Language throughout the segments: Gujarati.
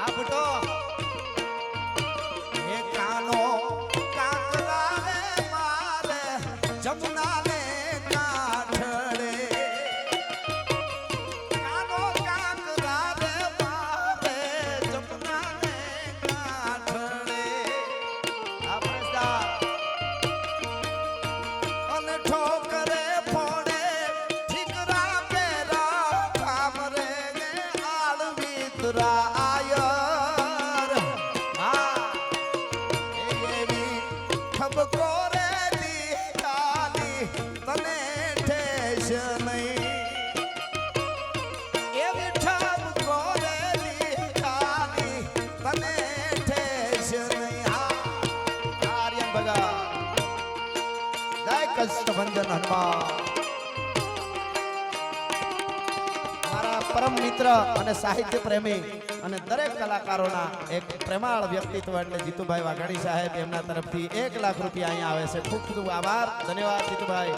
આ ઠેસ નહીં. હા આર્યન ભગા. જય કષ્ટભંજન હનુમાન. મારા પરમ મિત્ર અને સાહિત્ય પ્રેમી અને દરેક કલાકારોના એક પ્રેમાળ વ્યક્તિત્વ એટલે જીતુભાઈ વાઘાણી સાહેબ એમના તરફથી એક લાખ રૂપિયા અહીંયા આવે છે. ખૂબ ખૂબ આભાર. ધન્યવાદ જીતુભાઈ.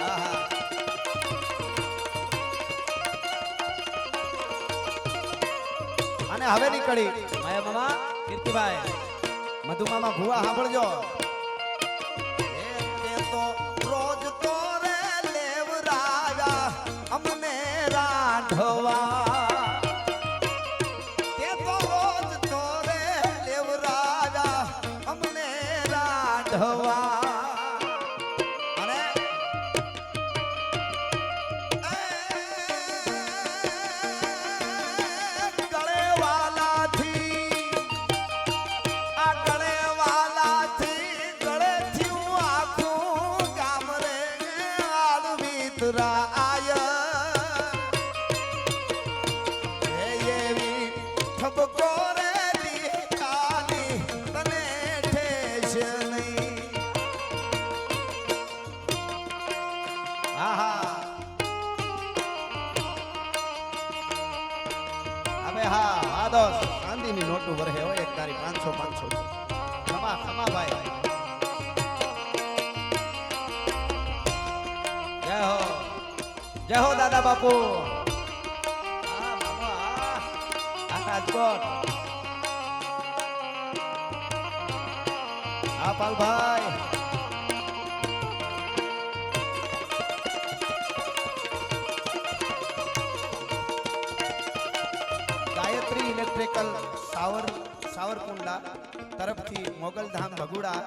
આહા. અને હવે નીકળી માયા મામા, કીર્તિભાઈ, મધુમામા ભુવા, સાંભળજો. રોજ તો રે લેવરાયા, અમને રાંધવા. અબે હા દોસ્ત. ચાંદીની નોટું વરહે હોય એક તારી પાંચસો પાંચસો. ખમા ખમા ભાઈ. જય હો. જય હો દાદા બાપુ. રાજકોટ આ પાલભાઈ. ઇલેક્ટ્રિકલ સાવર સાવરકુંડલા તરફથી મોગલધામ ભગુડા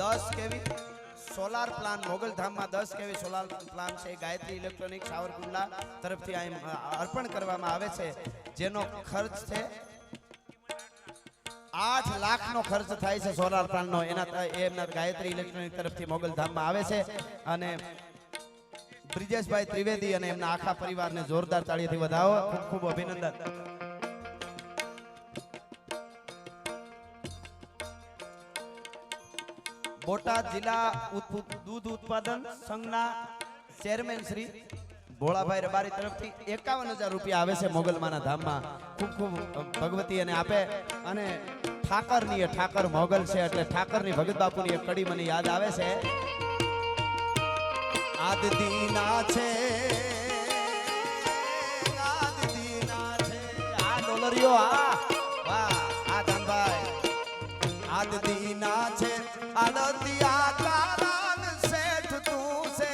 દસ કેવી સોલાર પ્લાન મોગલધામમાં દસ કેવી સોલાર પ્લાન છે, ગાયત્રી ઇલેક્ટ્રોનિક સાવરકુંડલા તરફથી અર્પણ કરવામાં આવે છે. જેનો ખર્ચ છે આઠ લાખનો ખર્ચ થાય છે સોલાર પ્લાન નો. એના એમના ગાયત્રી ઇલેક્ટ્રોનિક તરફથી મોગલધામમાં આવે છે. અને બ્રિજેશભાઈ ત્રિવેદી અને એમના આખા પરિવારને જોરદાર તાળીથી વધાવો. ખૂબ ખૂબ અભિનંદન. બોટાદ જિલ્લા દૂધ ઉત્પાદન સંઘના ચેરમેન શ્રી ભોળાભાઈ રબારી તરફથી એકાવન હજાર રૂપિયા આવે છે મોગલમાના ધામમાં. ખૂબ ખૂબ ભગવતી અને આપે. અને ઠાકરની એ ઠાકર મોગલ છે એટલે ઠાકરની ભગત બાપુની એ કડી મને યાદ આવે છે. આદ દીના છે, આદ દીના છે. આ ડોલરીઓ, આ, વાહ, આ ધનભાઈ. આદ દીના છે આડતિયા કારાન શેઠ તું છે,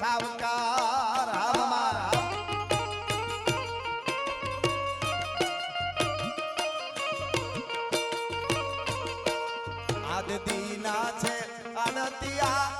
સાવકાર હા મારા. આદ છે આડતિયા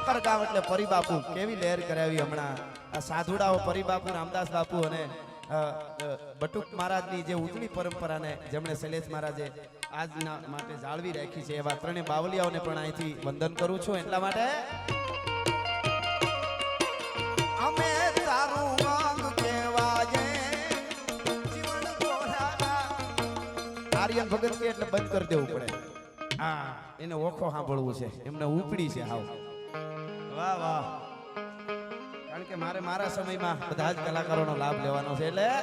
ઠાકર ગામ એટલે પરિબાપુ કેવી લહેર કરાવી હમણાં? આ સાધુડાઓ પરિબાપુ રામદાસ બાપુ અને બટુક મહારાજની જે ઉજળી પરંપરાને જેમણે શૈલેષ મહારાજે આજના માટે જાળવી રાખી છે, એવા ત્રણેય બાવલિયાઓને પણ અહીંથી વંદન કરું છું. એટલા માટે આર્યન ભગત એટલે બંધ કરી દેવું પડે. હા, એને ઓખો સાંભળવું છે. એમને ઉપડી છે હાવ. વાહ વાહ. કારણ કે મારે મારા સમયમાં બધા જ કલાકારોનો લાભ લેવાનો છે એટલે